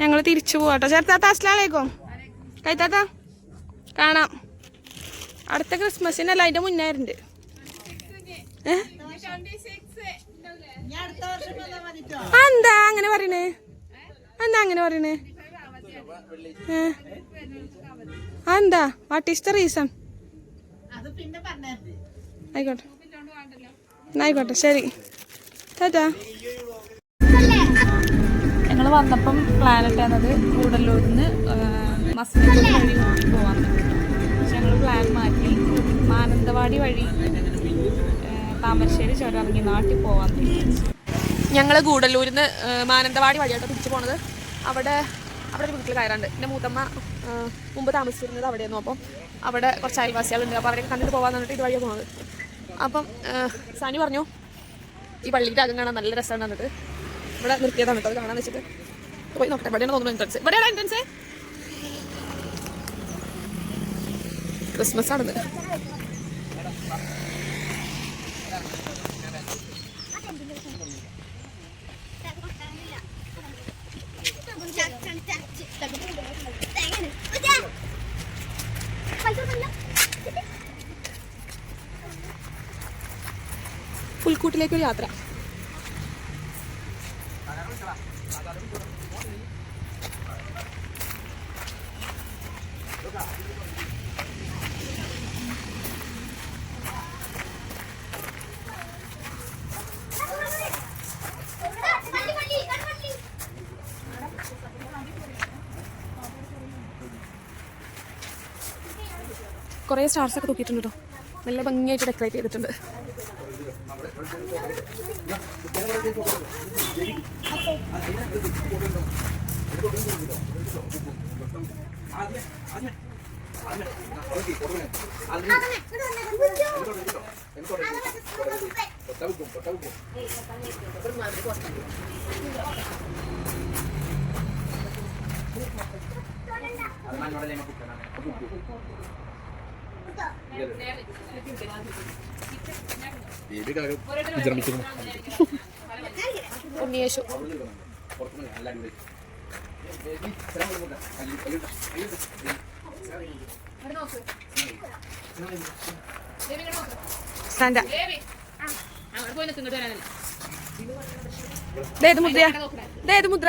ഞങ്ങൾ തിരിച്ചു പോകട്ടോ ചേർത്താത്ത അസ്ലാലേക്കും കൈത്താത്ത കാണാം. അടുത്ത ക്രിസ്മസിനല്ല അതിന്റെ മുന്നായിരുണ്ട് എന്താ അങ്ങനെ പറയണേ? എന്താ അങ്ങനെ പറയണേ? എന്താ വാട്ട് ഈസ് ദ റീസൺ ആയിക്കോട്ടെ. ആയിക്കോട്ടെ ശരി. ടാറ്റാ ഞങ്ങൾ വന്നപ്പം പ്ലാൻ ഇട്ടത് കൂടല്ലൂരിൽ നിന്ന് മസ്ജിദ് വഴി ഊട്ടി പക്ഷെ ഞങ്ങൾ പ്ലാൻ മാറ്റി. മാനന്തവാടി വഴി താമരശ്ശേരി ചുരം ഇറങ്ങി നാട്ടിൽ പോകാൻ ഞങ്ങൾ കൂടല്ലൂരിൽ നിന്ന് മാനന്തവാടി വഴിയായിട്ട് തിരിച്ചു പോണത്. അവിടെ അവിടെ ഒരു വീട്ടിൽ കയറാണ്ട്. എന്റെ മൂത്തമ്മ മുമ്പ് താമസിച്ചിരുന്നത് അവിടെയായിരുന്നു. അപ്പം അവിടെ കുറച്ച് അയൽവാസികളുണ്ട്. അപ്പോൾ അവരെ കണ്ടിട്ട് പോകാൻ പറഞ്ഞിട്ട് ഇതുവഴിയാണ് പോകുന്നത് അപ്പം സാനി പറഞ്ഞു ഈ പള്ളിയുടെ അകം കാണാൻ നല്ല രസമാണ് എന്നിട്ട് ഇവിടെ നിർത്തിയതാണ് കേട്ടോ അത് കാണാൻ വെച്ചിട്ട്. പോയി നോക്കട്ടെ ഇവിടെയാണ് തോന്നുന്നു എൻട്രൻസ് ഇവിടെയാണ് എൻട്രൻസ് ക്രിസ്മസ് ആണിത്. പുൽക്കൂട്ടിലേക്കൊരു യാത്ര. കുറേ സ്റ്റാർസ് ഒക്കെ തൂക്കിയിട്ടുണ്ട് കേട്ടോ നല്ല ഭംഗിയായിട്ട് ഡെക്കറേറ്റ് ചെയ്തിട്ടുണ്ട്. വിശ്രമിക്കുന്നു ഉണ്ണിയേശു സാന്റ ഏത് മുദ്ര. ഏത് മുദ്ര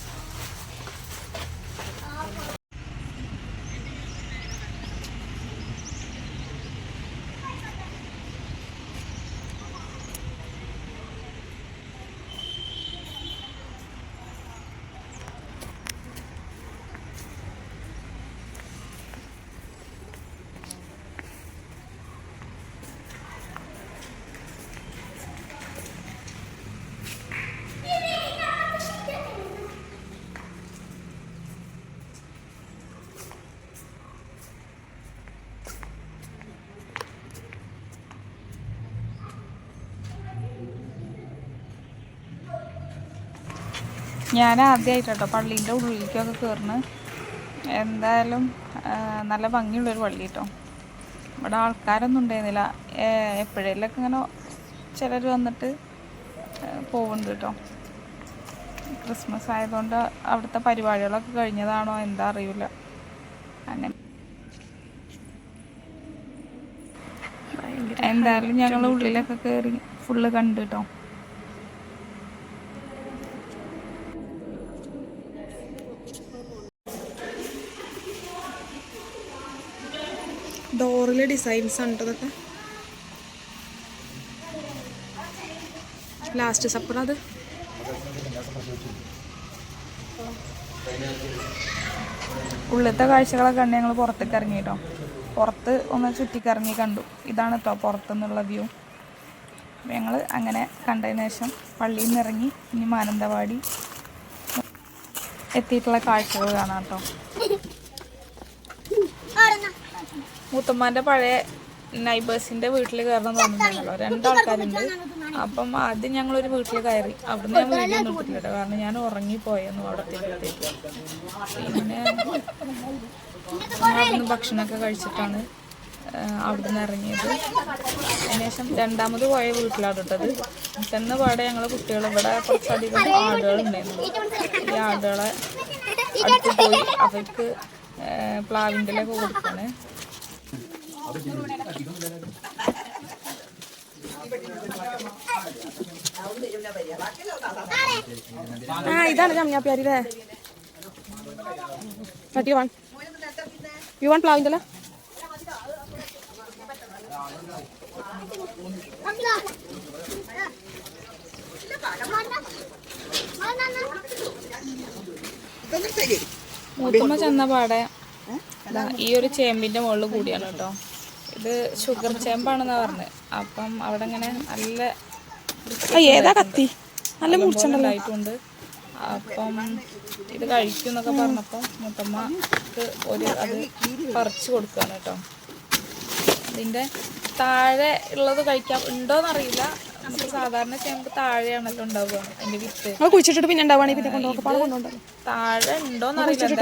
ഞാൻ ആദ്യമായിട്ടോ പള്ളീന്റെ ഉള്ളിലേക്കൊക്കെ കയറുന്നത് എന്തായാലും നല്ല ഭംഗിയുള്ളൊരു പള്ളി കേട്ടോ ഇവിടെ ആൾക്കാരൊന്നും ഉണ്ടായിരുന്നില്ല. എപ്പോഴേലൊക്കെ ഇങ്ങനെ ചിലർ വന്നിട്ട് പോകുന്നുണ്ട് കേട്ടോ ക്രിസ്മസ് ആയതുകൊണ്ട് അവിടുത്തെ പരിപാടികളൊക്കെ കഴിഞ്ഞതാണോ എന്താ അറിയില്ല അങ്ങനെ. എന്തായാലും ഞങ്ങൾ ഉള്ളിലൊക്കെ കയറി ഫുള്ള് കണ്ടു കേട്ടോ ഡോറിലെ ഡിസൈൻസ് ഉണ്ട് അതൊക്കെ ഇതൊക്കെ. ലാസ്റ്റ് സപ്പർ അത്? ഉള്ളിലത്തെ കാഴ്ചകളൊക്കെ കണ്ട് ഞങ്ങൾ പുറത്തേക്ക് ഇറങ്ങി കേട്ടോ പുറത്ത് ഒന്ന് ചുറ്റിക്കറങ്ങി കണ്ടു. ഇതാണ് കേട്ടോ പുറത്തുനിന്നുള്ള വ്യൂ ഞങ്ങൾ അങ്ങനെ കണ്ടതിന് ശേഷം പള്ളിയിൽ നിന്ന് ഇറങ്ങി ഇനി മാനന്തവാടി എത്തിയിട്ടുള്ള കാഴ്ചകൾ കാണാം കേട്ടോ മൂത്തമ്മാന്റെ പഴയ നൈബേഴ്സിന്റെ വീട്ടിൽ കയറണം തോന്നുന്നുണ്ടല്ലോ. രണ്ടാൾക്കാരുണ്ട്. അപ്പം ആദ്യം ഞങ്ങളൊരു വീട്ടിൽ കയറി. അവിടുന്ന് ഞാൻ വീഡിയോ ഒന്നും കാരണം ഞാൻ ഉറങ്ങിപ്പോയെന്നു അവിടെ എത്തിയപ്പോഴത്തേക്ക് പിന്നെ അവിടുന്ന് ഭക്ഷണമൊക്കെ കഴിച്ചിട്ടാണ് അവിടുന്ന് ഇറങ്ങിയത്. അതിനുശേഷം രണ്ടാമത് പോയ വീട്ടിലാണ് ഇട്ടത് ചെന്ന പാടെ ഞങ്ങൾ കുട്ടികൾ ഇവിടെ കുറച്ചധികം ആടുകളുണ്ടായിരുന്നു. ഈ ആടുകളെ അടുത്ത് പോയി അവർക്ക് പ്ലാവിന്റെ കൊടുക്കാണ്. ഇതാണ് ജമ്യാപ്യാരി അല്ലേ യു വൺ പ്ലാവിന്റെ മൂത്തുമ്മ ചെന്ന പാടെ ഈ ഒരു ചേമ്പിന്റെ മുകളിൽ കൂടിയാണ് കേട്ടോ. ഇത് ഷുഗർ ചേമ്പാണെന്നാ പറഞ്ഞത് അപ്പം അവിടെ ഇങ്ങനെ നല്ല ഏതാ കത്തി? നല്ല മുറിച്ചുണ്ടായിട്ടുണ്ട് അപ്പം ഇത് കഴിക്കും എന്നൊക്കെ പറഞ്ഞപ്പോൾ മുത്തമ്മക്ക് ഒരു അത് പറിച്ചു കൊടുക്കുകയാണ് കേട്ടോ. ഇതിന്റെ താഴെ ഉള്ളത് കഴിക്കാം. ഉണ്ടോന്നറിയില്ല. നമുക്ക് സാധാരണ താഴെയാണല്ലോ ഉണ്ടാവുക അതിന്റെ വിത്ത്. നമ്മൾ കുഴിച്ചിട്ടിട്ട് പിന്നെ ഉണ്ടാവുകയാണെങ്കിൽ പിന്നെ കൊണ്ടുപോകും. താഴെ ഉണ്ടോന്ന് അറിയില്ല.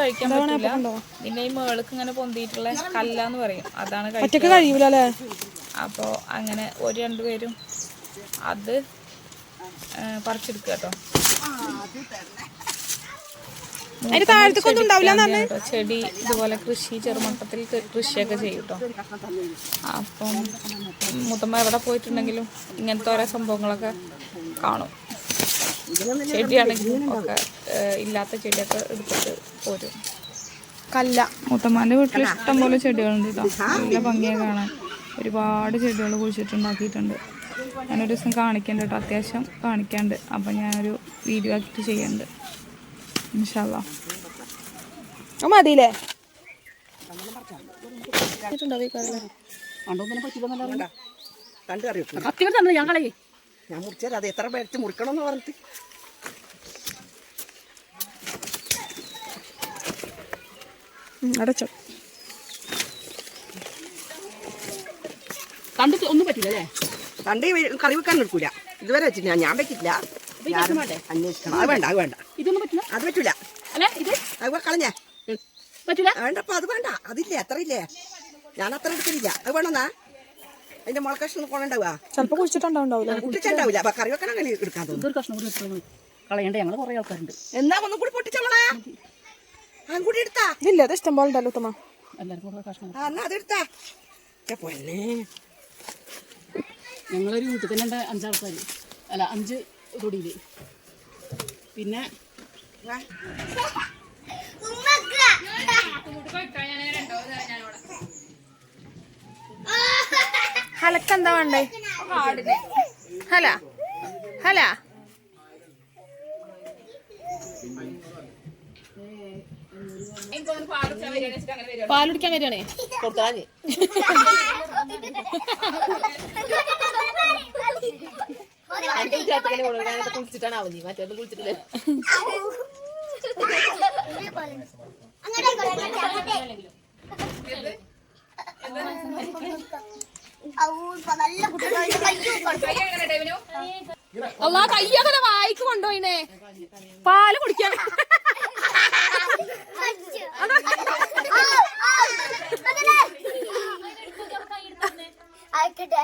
കഴിക്കാൻ പറ്റില്ല പിന്നെ ഈ മേൾക്ക് ഇങ്ങനെ പൊന്തിയിട്ടുള്ള കല്ലാന്ന് പറയും. അതാണ് കഴിക്കുക. ഒറ്റയ്ക്ക് കഴിയൂല അല്ലേ അപ്പോൾ അങ്ങനെ ഒരു രണ്ടുപേരും അത് ആ, പറിച്ചെടുക്കുക കേട്ടോ. അതിന്റെ താഴത്തേക്കൊന്നും ഉണ്ടാവില്ല. ചെടി ഇതുപോലെ കൃഷി ചെറുമട്ടത്തിൽ കൃഷിയൊക്കെ ചെയ്യൂട്ടോ അപ്പം മുത്തമ്മ എവിടെ പോയിട്ടുണ്ടെങ്കിലും ഇങ്ങനത്തെ ഓരോ സംഭവങ്ങളൊക്കെ കാണും. ചെടിയാണെങ്കിലും ഒക്കെ ഇല്ലാത്ത ചെടിയൊക്കെ എടുത്തിട്ട് പോരും. കല്ല. മുത്തമ്മാന്റെ വീട്ടിൽ ഇഷ്ടം പോലെ ചെടികളുണ്ട് കേട്ടോ. നല്ല ഭംഗിയൊക്കെ കാണാൻ. ഒരുപാട് ചെടികൾ കുഴിച്ചിട്ടുണ്ടാക്കിയിട്ടുണ്ട്. ഞാനൊരു ദിവസം കാണിക്കണ്ട കേട്ടോ. അത്യാവശ്യം കാണിക്കാണ്ട്. അപ്പം ഞാനൊരു വീഡിയോ ആക്കിയിട്ട് ചെയ്യുന്നുണ്ട് ഇൻഷാല്ലാ മതിയില്ലേ കണ്ടു അറിയോ കത്തികൾ തന്നെ ഞാൻ കളയി ഞാൻ മുറിച്ചാൽ അത് എത്ര പേരച്ച് മുറിക്കണം എന്ന് പറഞ്ഞിട്ട് അടച്ചോ. കണ്ടിട്ട് ഒന്നും പറ്റില്ല അല്ലേ? കണ്ട് കറി വെക്കാൻ എടുക്കൂല ഇതുവരെ വെച്ചിട്ടില്ല. ഞാൻ വെച്ചിട്ടില്ല. ഞാനും അന്വേഷിക്കണം. അത് വേണ്ട അത് വേണ്ട. ഇതൊന്നും പറ്റില്ല. അത് പറ്റൂല. അല്ലേ? ഇത്? അത് കളഞ്ഞേ. പറ്റൂല? വേണ്ടപ്പോ അത് വേണ്ട. അതില്ലേ അത്ര ഇല്ലേ ഞാൻ അത്ര എടുത്തില്ല അത് വേണമെന്നാ അതിന്റെ മുളക്കഷ്ണം കൊണ്ടുണ്ടാവുക ചിലപ്പോ കുഴിച്ചിട്ടുണ്ടാവില്ല. കറി വെക്കണം അങ്ങനെ എടുക്കാൻ തോന്നുന്നു. കഷ്ണം കൂടി എടുത്തു കളയണ്ട ഞങ്ങൾ കുറേ ആൾക്കാരുണ്ട്. എന്നാ ഒന്നും കൂടി പൊട്ടിച്ചോളാ അങ്ങൂടി എടുത്താ? ഇല്ല അത് ഇഷ്ടം പോലെ ഉണ്ടല്ലോ ഉത്തമ. എല്ലാവർക്കും കൂടെ കഷ്ണം ആ എന്നാ അതെടുത്താ പൊന്നേ. ഞങ്ങളൊരു വീട്ടിൽ തന്നെ ഉണ്ട് അഞ്ചാൾക്കാർ അല്ല അഞ്ച് തൊടിയിൽ പിന്നെ. ഹലക്ക് എന്താ വേണ്ടേ? ഹല ഹല. പാലുടിക്കാൻ വരികയാണേ. അല്ലാ കയ്യൊക്കെ വായിക്ക് കൊണ്ടുപോയിനെ. പാൽ കുടിക്കാൻ. ആയിക്കട്ടെ.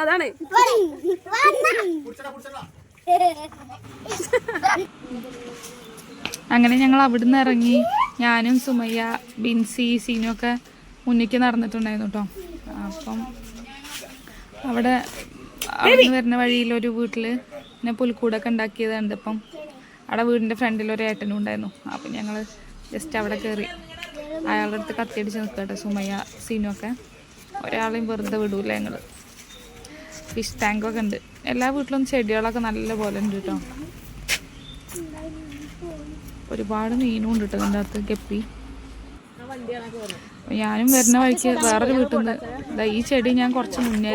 അതാണ്. അങ്ങനെ ഞങ്ങൾ അവിടുന്ന് ഇറങ്ങി. ഞാനും സുമയ്യ ബിൻസി സീനും ഒക്കെ മുന്നിക്ക് നടന്നിട്ടുണ്ടായിരുന്നു കേട്ടോ. അപ്പം അവിടെ അവിടുന്ന് വരുന്ന വഴിയിൽ ഒരു വീട്ടിൽ പിന്നെ പുൽക്കൂടൊക്കെ ഉണ്ടാക്കിയതാണ് ഇപ്പം. അവിടെ വീടിന്റെ ഫ്രണ്ടിൽ ഒരു ഏട്ടനും ഉണ്ടായിരുന്നു. അപ്പം ഞങ്ങൾ ജസ്റ്റ് അവിടെ കയറി അയാളുടെ അടുത്ത് കത്തിയടിച്ച് നിൽക്കട്ടെ സുമയ്യ സീനുമൊക്കെ ഒരാളെയും വെറുതെ വിടൂല ഞങ്ങൾ ഫിഷ് ടാങ്കൊക്കെ ഉണ്ട്. എല്ലാ വീട്ടിലും ചെടികളൊക്കെ നല്ല പോലെ ഉണ്ട് കേട്ടോ ഒരുപാട് മീനും ഉണ്ട് കേട്ടോ അതിന്റെ അകത്ത് ഗപ്പി. ഞാനും വരുന്ന വഴിക്ക് വേറൊരു വീട്ടിൽ നിന്ന് ഈ ചെടി ഞാൻ കുറച്ച് മുന്നേ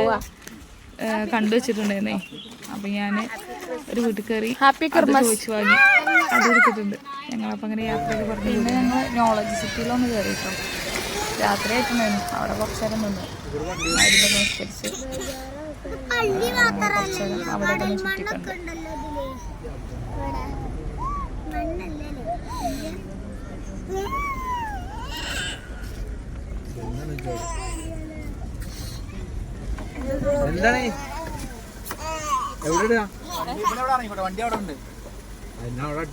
കണ്ടു വെച്ചിട്ടുണ്ടായിരുന്നേ. അപ്പം ഞാൻ ഒരു വീട്ടിൽ കയറി ഹാപ്പി ചോദിച്ചു വാങ്ങി. അത് എടുത്തിട്ടുണ്ട്. ഞങ്ങളപ്പോൾ അങ്ങനെ യാത്രയൊക്കെ പറഞ്ഞു. പിന്നെ ഞങ്ങൾ നോളജ് സിറ്റിയിലൊന്ന് കയറി കേട്ടോ രാത്രി ആയിട്ടുണ്ടായിരുന്നു അവിടെ കുറച്ച് നേരം നിന്ന്. മരുന്ന് നമസ്കരിച്ച് കുറച്ച് നേരം അവിടെ തന്നെ ചുറ്റിക്കണ്ട്. ഉണ്ടല്ലോ ഇതിൽ ഇവിടെ മണ്ണല്ലേ എന്താണ്? എവിടെയാ? വണ്ടി അവിടെ ഉണ്ട്. എന്നാ അവിടെ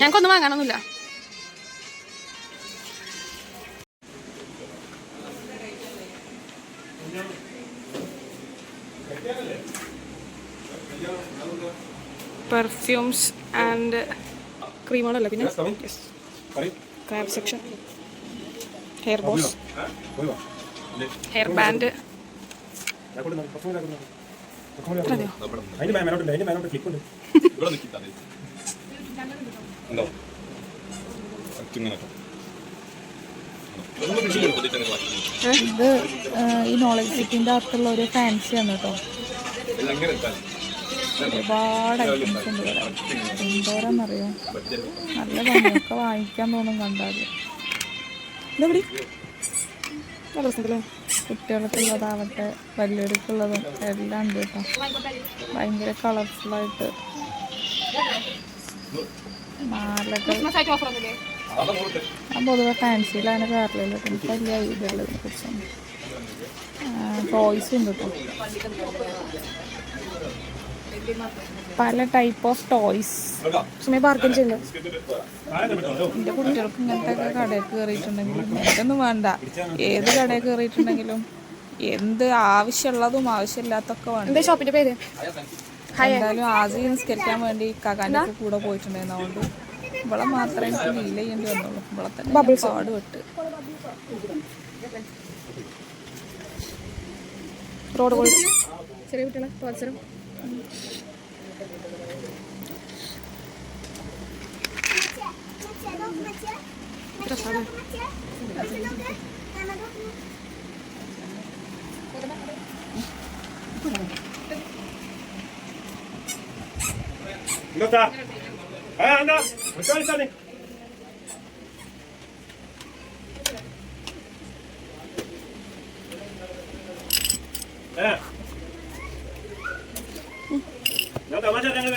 ഞങ്ങൾക്കൊന്നും വാങ്ങാനൊന്നുമില്ല പെർഫ്യൂംസ് ആൻഡ് ക്രീമുകളല്ല പിന്നെ? Crab section hair bows hair band ഇത് ഈ നോളജ് സിറ്റിന്റെ അകത്തുള്ള ഒരു ഫാൻസി ഫാൻസിയാണ് കേട്ടോ. ഒരുപാട് ഐറ്റംസ് ഉണ്ട് ഇവിടെ. എന്തോരാന്നറിയോ? നല്ല ഭംഗിയൊക്കെ വാങ്ങിക്കാൻ തോന്നും കണ്ടാൽ ഇതെവിടെ? രസമുണ്ടല്ലേ? കുട്ടികൾക്കുള്ളതാവട്ടെ വലിയവർക്കുള്ളതും എല്ലാം ഉണ്ട് കേട്ടോ. ഭയങ്കര കളർഫുള്ളായിട്ട് മാലകൾ. ഞാൻ പൊതുവെ ഫാൻസിയിലാണ് കയറില്ല എനിക്ക് വലിയ ഐഡിയ ഉള്ളതിനെ കുറിച്ചാണ് ടോയ്സ് ഉണ്ട് കേട്ടോ. പല ടൈപ്പ് ഓഫ് ടോയ്സ് സമയം പാർക്കിംഗ് ചെയ്യുന്നു. എന്റെ കുട്ടികൾക്ക് ഇങ്ങനത്തെ ഒക്കെ കടയിൽ കയറിയിട്ടുണ്ടെങ്കിലും എന്തൊന്നും വേണ്ട. ഏത് കടയിൽ കയറിയിട്ടുണ്ടെങ്കിലും എന്ത് ആവശ്യമുള്ളതും ആവശ്യമില്ലാത്തൊക്കെ വേണ്ട എന്താ ഷോപ്പിന്റെ പേര്? എന്തായാലും ആദ്യം നിസ്കരിക്കാൻ വേണ്ടി കകാന്റെ ഒക്കെ കൂടെ പോയിട്ടുണ്ടായിരുന്നു. അതുകൊണ്ട് ഇവളെ മാത്രമേ എനിക്ക് ഫീൽ ചെയ്യേണ്ടി വന്നുള്ളൂ. ഇവളെ തന്നെ പാട് വിട്ട്. റോഡ് പോയി ചെറിയ കുട്ടികളെ മത്സരം രസമാണ് ഇങ്ങോട്ടാ ആ എന്താ വിളിച്ചാൽ ഏ ഞാൻ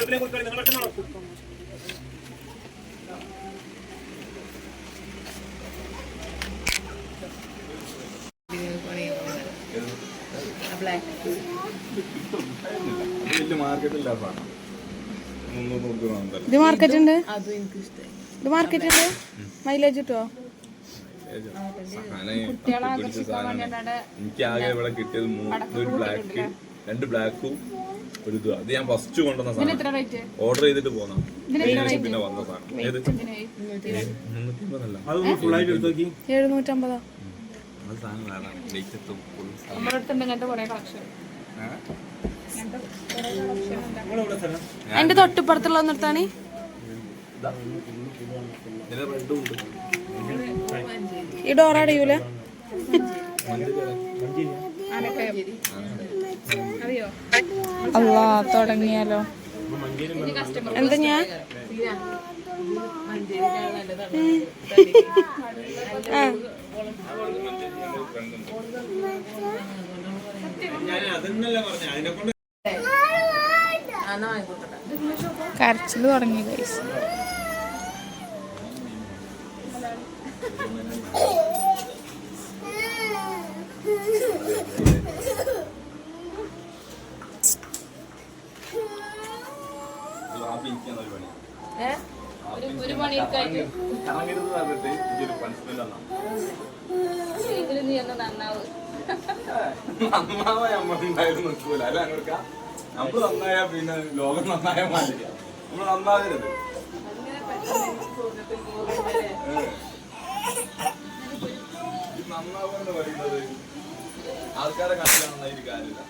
വെപ്പിനെ കുറിച്ച് നൂറ് രൂപ ഇത് മാർക്കറ്റ് ഉണ്ട് ഇത് മാർക്കറ്റ് ഉണ്ട് മൈലേജ് കിട്ടുമോ എനിക്ക് ആകെ ഇവിടെ കിട്ടിയത് മൂന്ന് ബ്ലാക്ക് രണ്ട് ബ്ലാക്കും ഒരു ഇത് അത് ഞാൻ ഫസ്റ്റ് കൊണ്ടുവന്ന സാധനം ഓർഡർ ചെയ്തിട്ട് പോന്നാണ് പിന്നെ വന്ന സാധനം. ഏത് എഴുന്നൂറ്റമ്പതാ അത് സാധനം ലേറ്റ് എത്തും. നമ്മുടെ അടുത്തുണ്ട് ഇങ്ങനത്തെ കുറേ കളക്ഷൻ എന്റെ തൊട്ടിപ്പുറത്തുള്ള നിർത്താണി ഇതിന് റെഡും ഉണ്ട്. ഈ ഡോർ അടയൂല. അല്ലാ തുടങ്ങിയാലോ. എന്താ ഞാൻ? കരച്ചിൽ ഞാൻ അതന്നല്ല പറഞ്ഞ അതിനെ കൊണ്ട് കരച്ചിൽ തുടങ്ങി ഗൈസ് വാപ്പി ഇരിക്കാൻ ഒരു പണി ഒരു പണിയെടുക്കായിട്ട് കറങ്ങരുത് പറഞ്ഞിട്ട് ഇതൊരു പണിഷ്മെന്റ് തന്നാ നന്നാവാ. നമ്മളുണ്ടായിരുന്നു നിൽക്കൂല അല്ല അങ്ങോട്ട് നമ്മൾ നന്നായാ പിന്നെ ലോകം നന്നായ മാതിരിയാ. നമ്മൾ നന്നാകരുത് ഈ നന്നാവുക പറയുന്നത് ആൾക്കാരെ കണ്ടില്ല നന്നായിട്ട് കാര്യമില്ല.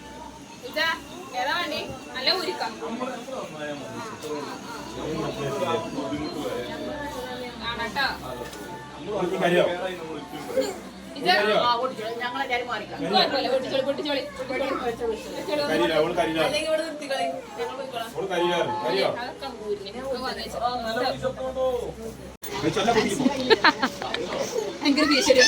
ഏതാ വേണ്ടി നല്ല വരെ ആണട്ടോ. ഞങ്ങളെല്ലാരും മാറിക്കാം പൊട്ടിച്ചോളി. പൊട്ടിച്ചോളി കരിയോ അതൊക്കെ ഊരിന് ചെല്ല പൊട്ടിക്കും ഭയങ്കര ഭീഷണി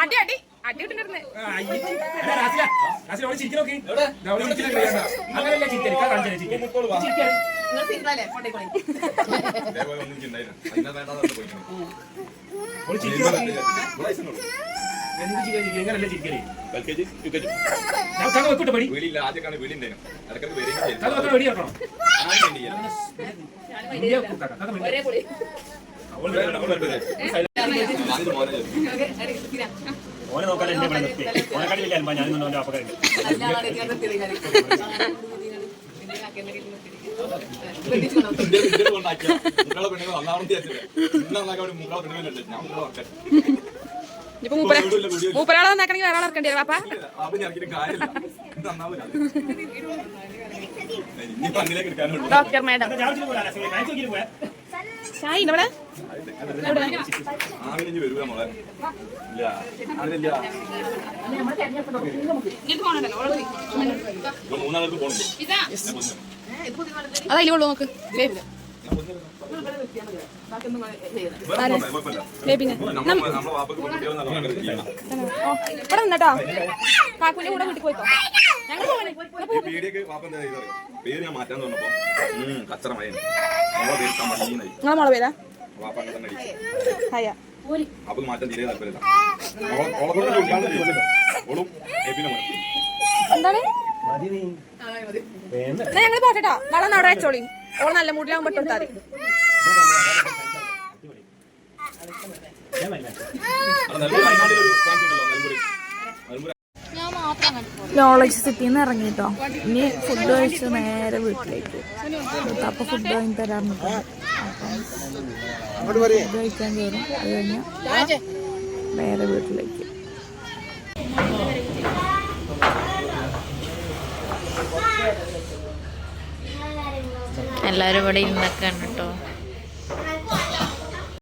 അടി അടി അടി ഇട്ടിരുന്നേ ചിക്കൻ സിംഗിളല്ലേ ചിക്കൻ ചിക്കൻ ഒന്നും ചിന്തായിരുന്നു അതിനെ വേണ്ടാതെ പോയി എൽകെജി യുകെജി വീടില്ല ആദ്യമൊക്കെ വീടുണ്ടായിരുന്നു അതൊക്കെ വരികയും ചെയ്തു ഒരേ പൊളി. ഞാനിത് മോനെ ചെയ്തു. ഓനെ നോക്കാൻ എന്നെ ഇവിടെ നിർത്തി. ഓനെ കാട്ടി വലിയ അൽമ്പ ഞാനും ഓന്റെ അപ്പക്കാരുണ്ട് പെണ്ണുങ്ങൾ ഒന്നാമത് വിചാരിച്ചില്ല? ഇന്ന് നന്നാക്കാൻ വേണ്ടി മുക്കളെ പെണ്ണുങ്ങളുണ്ട് ഞാൻ വർക്കാൻ ഇപ്പൊ മൂപ്പര മൂപ്പരാളെ നന്നാക്കണമെങ്കിൽ വേറെ ആളെ ഇറക്കേണ്ടി വരും. അപ്പൊ ഡോക്ടർ മാഡം. ഷായി ഇവിടെ. അതല്ലേ ഉള്ളൂ നോക്ക് ഇവിടെ നിന്നട്ടോ കാക്കുവിന്റെ കൂടെ വീട്ടിൽ പോയിക്കോ ഞങ്ങൾ പോകണേ ഈ പേടിയൊക്കെ വാപ്പ എന്താ ചെയ്തത് പേര് ഞാൻ മാറ്റാൻ തോന്നപ്പോ ഉം കച്ചറ മയൻ നമ്മളെ പേര് കമ്മീനായി നിങ്ങളെ മോളെ പേരാ വാപ്പ അങ്ങനെ തന്നെ അടിച്ചു ഹയ അപ്പൊ മാറ്റാൻ തീരെ താല്പര്യമില്ല ഓളെ- ഓളെ കൊണ്ട് ഉദ്ഘാടനം ചെയ്യിച്ചില്ല. ഓളും ഏപ്പിനെ മോനെ. എന്താണ് ഞങ്ങൾ പോട്ടെട്ടോ വെള്ളം അവിടെ ഓൾ നല്ല മൂടിലാകുമ്പോ നോളജ് സിറ്റിയിൽ നിന്ന് ഇറങ്ങിട്ടോ. ഇനി ഫുഡ് കഴിച്ച് നേരെ വീട്ടിലേക്ക്. അപ്പൊ ഫുഡ് വാങ്ങി തരാറുണ്ട് ഫുഡ് കഴിക്കാൻ കയറും അത് കഴിഞ്ഞാൽ നേരെ വീട്ടിലേക്ക്. എല്ലാവരും ഇവിടെ ഇന്നൊക്കെ ഉണ്ട് കേട്ടോ.